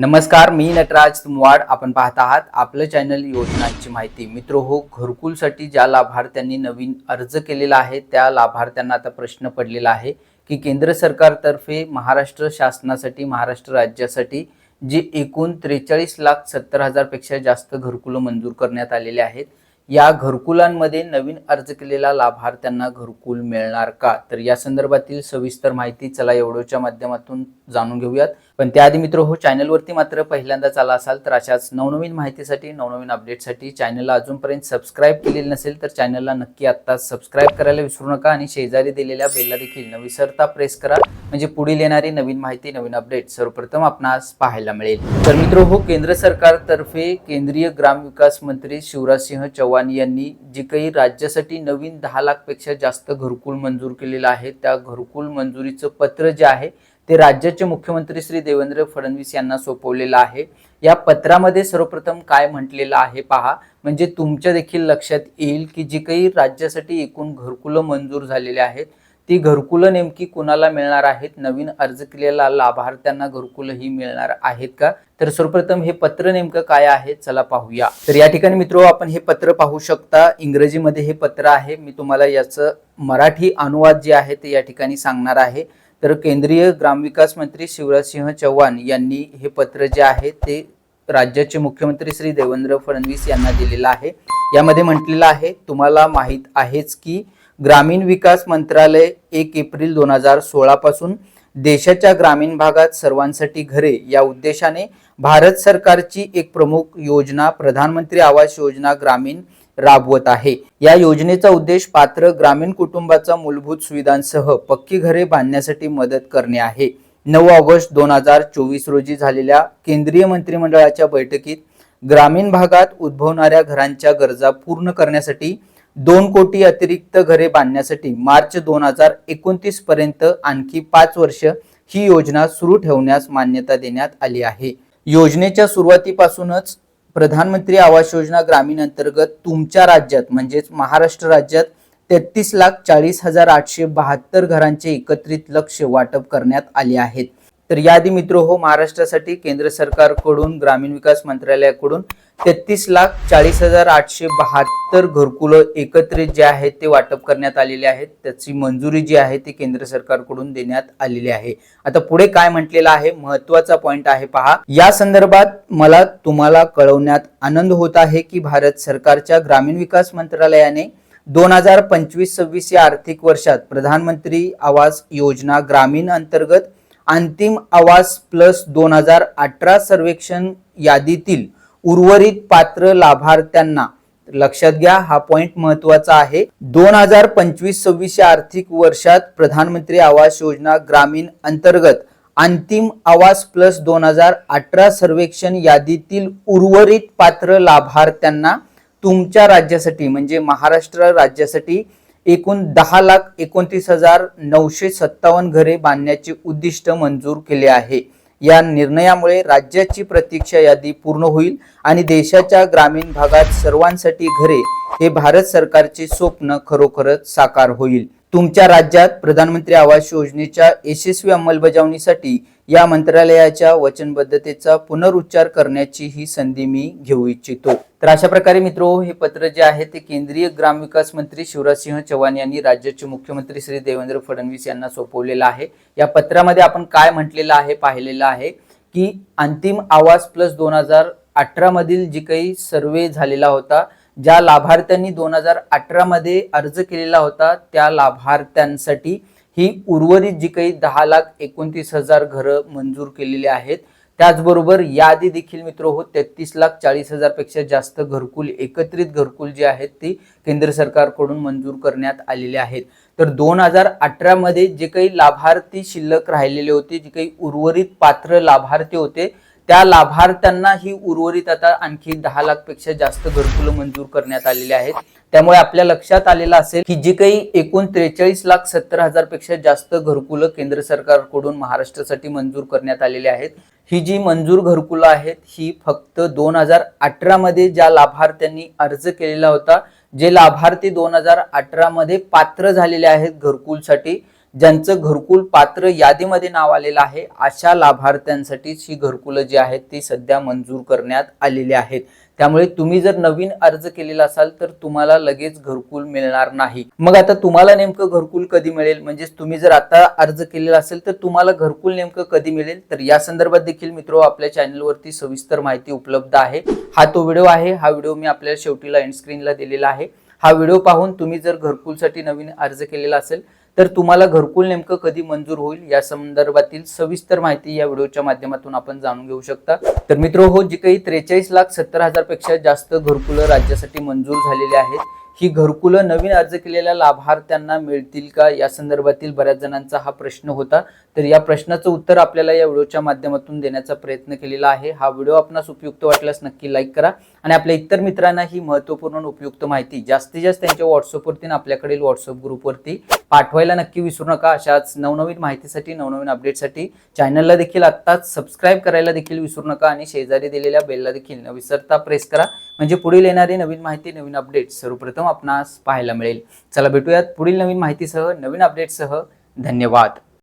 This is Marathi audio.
नमस्कार मी नटराज तुमवाड. आपण पाहत आहात आपलं चॅनल योजनांची माहिती. मित्र हो घरकुलसाठी ज्या लाभार्थ्यांनी नवीन अर्ज केलेला आहे त्या लाभार्थ्यांना आता प्रश्न पडलेला आहे की केंद्र सरकारतर्फे महाराष्ट्र शासनासाठी महाराष्ट्र राज्यासाठी जे एकूण त्रेचाळीस लाख सत्तर हजारपेक्षा जास्त घरकुलं मंजूर करण्यात आलेले आहेत या घरकुलांमध्ये नवीन अर्ज केलेला लाभार्थ्यांना घरकुल मिळणार का? तर या संदर्भातील सविस्तर माहिती चला एवढ्याच्या माध्यमातून जाणून घेऊयात. पण त्याआधी मित्र हो चॅनलवरती मात्र पहिल्यांदाच आला असाल तर अशाच नवनवीन माहितीसाठी नवनवीन अपडेटसाठी चॅनलला अजूनपर्यंत सबस्क्राईब केलेलं नसेल तर चॅनलला नक्की आत्ता सबस्क्राईब करायला विसरू नका आणि शेजारी दिलेल्या बेलला देखील न विसरता प्रेस करा. म्हणजे पुढील येणारी नवीन माहिती नवीन अपडेट सर्वप्रथम आपणास पाहायला मिळेल. तर मित्र हो केंद्र सरकारतर्फे केंद्रीय ग्रामविकास मंत्री शिवराजसिंह चौहान यांनी जे काही राज्यासाठी नवीन दहा लाखपेक्षा जास्त घरकुल मंजूर केलेलं आहे त्या घरकुल मंजुरीचं पत्र जे आहे ते राज्याचे मुख्यमंत्री श्री देवेंद्र फडणवीस यांना सोपवलेलं आहे. या पत्रामध्ये सर्वप्रथम काय म्हटलेलं आहे पहा. म्हणजे तुमच्या देखील लक्षात येईल की जी काही राज्यासाठी एकूण घरकुलं मंजूर झालेली आहेत ती घरकुलं नेमकी कुणाला मिळणार आहेत? नवीन अर्ज केलेल्या लाभार्थ्यांना घरकुलं ही मिळणार आहेत का? तर सर्वप्रथम हे पत्र नेमकं काय आहे चला पाहूया. तर या ठिकाणी मित्र आपण हे पत्र पाहू शकता. इंग्रजीमध्ये हे पत्र आहे. मी तुम्हाला याचं मराठी अनुवाद जे आहे ते या ठिकाणी सांगणार आहे. तर केंद्रीय ग्रामविकास मंत्री शिवराजसिंह चौहान यांनी हे पत्र जे आहे ते राज्याचे मुख्यमंत्री श्री देवेंद्र फडणवीस यांना दिलेलं आहे. यामध्ये म्हटलेलं आहे तुम्हाला माहीत आहेच की ग्रामीण विकास मंत्रालय एक एप्रिल दोन हजार सोळापासून देशाच्या ग्रामीण भागात सर्वांसाठी घरे या उद्देशाने भारत सरकारची एक प्रमुख योजना प्रधानमंत्री आवास योजना ग्रामीण राबवत आहे. या योजनेचा उद्देश पात्र ग्रामीण कुटुंबाचा मूलभूत सुविधांसह पक्की घरे बांधण्यासाठी मदत करणे आहे. नऊ ऑगस्ट दोन हजार चोवीस रोजी झालेल्या केंद्रीय मंत्रिमंडळाच्या बैठकीत ग्रामीण भागात उद्भवणाऱ्या घरांच्या गरजा पूर्ण करण्यासाठी दोन कोटी अतिरिक्त घरे बांधण्यासाठी मार्च दोन हजार एकोणतीस पर्यंत आणखी पाच वर्ष ही योजना सुरू ठेवण्यास मान्यता देण्यात आली आहे. योजनेच्या सुरुवातीपासूनच प्रधानमंत्री आवास योजना ग्रामीण अंतर्गत तुमच्या राज्यात म्हणजेच महाराष्ट्र राज्यात तेहतीस लाख चाळीस हजार आठशे बहात्तर घरांचे एकत्रित लक्ष वाटप करण्यात आले आहेत. तर यादी मित्र हो महाराष्ट्रासाठी केंद्र सरकारकडून ग्रामीण विकास मंत्रालयाकडून तेहतीस लाख चाळीस हजार आठशे बहात्तर घरकुलं एकत्रित जे आहेत ते वाटप करण्यात आलेले आहेत. त्याची मंजुरी जी आहे ती केंद्र सरकारकडून देण्यात आलेली आहे. आता पुढे काय म्हटलेलं आहे? महत्त्वाचा पॉइंट आहे पहा. या संदर्भात मला तुम्हाला कळवण्यात आनंद होत आहे की भारत सरकारच्या ग्रामीण विकास मंत्रालयाने दोन हजार पंचवीस सव्वीस या आर्थिक वर्षात प्रधानमंत्री आवास योजना ग्रामीण अंतर्गत अंतिम आवास प्लस दोन हजार अठरा सर्वेक्षण यादीतील उर्वरित पात्र लाभार्थ्यांना लक्षात घ्या हा पॉइंट महत्त्वाचा आहे. दोन हजार पंचवीस सव्वीस या आर्थिक वर्षात प्रधानमंत्री आवास योजना ग्रामीण अंतर्गत अंतिम आवास प्लस दोन हजार अठरा सर्वेक्षण यादीतील उर्वरित पात्र लाभार्थ्यांना तुमच्या राज्यासाठी म्हणजे महाराष्ट्र राज्यासाठी एकूण दहा लाख एकोणतीस हजार नऊशे सत्तावन्न घरे बांधण्याचे उद्दिष्ट मंजूर केले आहे. या निर्णयामुळे राज्याची प्रतीक्षा यादी पूर्ण होईल आणि देशाच्या ग्रामीण भागात सर्वांसाठी घरे हे भारत सरकारचे स्वप्न खरोखरच साकार होईल. तुमच्या राज्यात प्रधानमंत्री आवास योजनेच्या यशस्वी अंमलबजावणीसाठी या मंत्रालयाच्या वचनबद्धतेचा पुनरुच्चार करण्याची ही संधी मी घेऊ इच्छितो. तर अशा प्रकारे मित्रो हे पत्र जे आहे ते केंद्रीय ग्रामविकास मंत्री शिवराजसिंह चव्हाण यांनी राज्याचे मुख्यमंत्री श्री देवेंद्र फडणवीस यांना सोपवलेलं आहे. या पत्रामध्ये आपण काय म्हटलेलं आहे पाहिलेलं आहे की अंतिम आवास प्लस दोन हजार अठरा मधील जी काही सर्वे झालेला होता ज्या लाभार्थ्यांनी दोन हजार अठरा मध्ये अर्ज केलेला होता त्या लाभार्थ्यांसाठी ही उर्वरित जी काही दहा लाख एकोणतीस हजार घरं मंजूर केलेली आहेत त्याचबरोबर यादी देखील मित्र हो तेहतीस लाख चाळीस हजारपेक्षा जास्त घरकुल एकत्रित घरकुल जे आहेत ती केंद्र सरकारकडून मंजूर करण्यात आलेले आहेत. तर दोन हजार अठरामध्ये जे काही लाभार्थी शिल्लक राहिलेले होते जे काही उर्वरित पात्र लाभार्थी होते त्या लाभार्थ्यांना ही उर्वरित आता आणखी दहा लाखपेक्षा जास्त घरकुलं मंजूर करण्यात आलेली आहेत. त्यामुळे आपल्या लक्षात आलेलं असेल की जी काही एकूण त्रेचाळीस लाख सत्तर हजारपेक्षा जास्त घरकुलं केंद्र सरकारकडून महाराष्ट्रासाठी मंजूर करण्यात आलेली आहेत. ही जी मंजूर घरकुलं आहेत ही फक्त दोन हजार अठरा मध्ये ज्या लाभार्थ्यांनी अर्ज केलेला होता जे लाभार्थी दोन हजार अठरा मध्ये पात्र झालेले आहेत घरकुलसाठी ज्यांचं घरकुल पात्र यादीमध्ये नाव आलेलं आहे अशा लाभार्थ्यांसाठीच ही घरकुलं जी आहेत ती सध्या मंजूर करण्यात आलेली आहेत. त्यामुळे तुम्ही जर नवीन अर्ज केलेला असाल तर तुम्हाला लगेच घरकुल मिळणार नाही. मग आता तुम्हाला नेमकं घरकुल कधी मिळेल? म्हणजेच तुम्ही जर आता अर्ज केलेला असेल तर तुम्हाला घरकुल नेमकं कधी मिळेल? तर या संदर्भात देखील मित्र आपल्या चॅनलवरती सविस्तर माहिती उपलब्ध आहे. हा तो व्हिडिओ आहे. हा व्हिडिओ मी आपल्याला शेवटीला एंड स्क्रीनला दिलेला आहे. हा व्हिडिओ पाहून तुम्ही जर घरकुलसाठी नवीन अर्ज केलेला असेल तर तुम्हाला घरकुल नेमकं कधी मंजूर होईल या संदर्भातील सविस्तर माहिती या व्हिडिओच्या माध्यमातून आपण जाणून घेऊ शकता. तर मित्र हो जी काही त्रेचाळीस लाख सत्तर हजारपेक्षा जास्त घरकुलं राज्यासाठी मंजूर झालेले आहेत. ही घरकुलं नवीन अर्ज केलेल्या लाभार्थ्यांना मिळतील का? या संदर्भातील बऱ्याच जणांचा हा प्रश्न होता. तर या प्रश्नाचं उत्तर आपल्याला या व्हिडिओच्या माध्यमातून देण्याचा प्रयत्न केलेला आहे. हा व्हिडिओ आपणास उपयुक्त वाटल्यास नक्की लाईक करा आणि आपल्या इतर मित्रांना ही महत्त्वपूर्ण उपयुक्त माहिती जास्तीत जास्त त्यांच्या व्हॉट्सअपवरती आपल्याकडील व्हॉट्सअप ग्रुपवरती पाठवायला नक्की विसरू नका. अशाच नवनवीन माहितीसाठी नवनवीन अपडेटसाठी चॅनलला देखील आत्ताच सबस्क्राईब करायला देखील विसरू नका आणि शेजारी दिलेल्या बेलला देखील न विसरता प्रेस करा. म्हणजे पुढील येणारी नवीन माहिती नवीन अपडेट सर्वप्रथम आपणास पाहायला मिळेल. चला भेटूयात पुढील नवीन माहितीसह नवीन अपडेटसह धन्यवाद.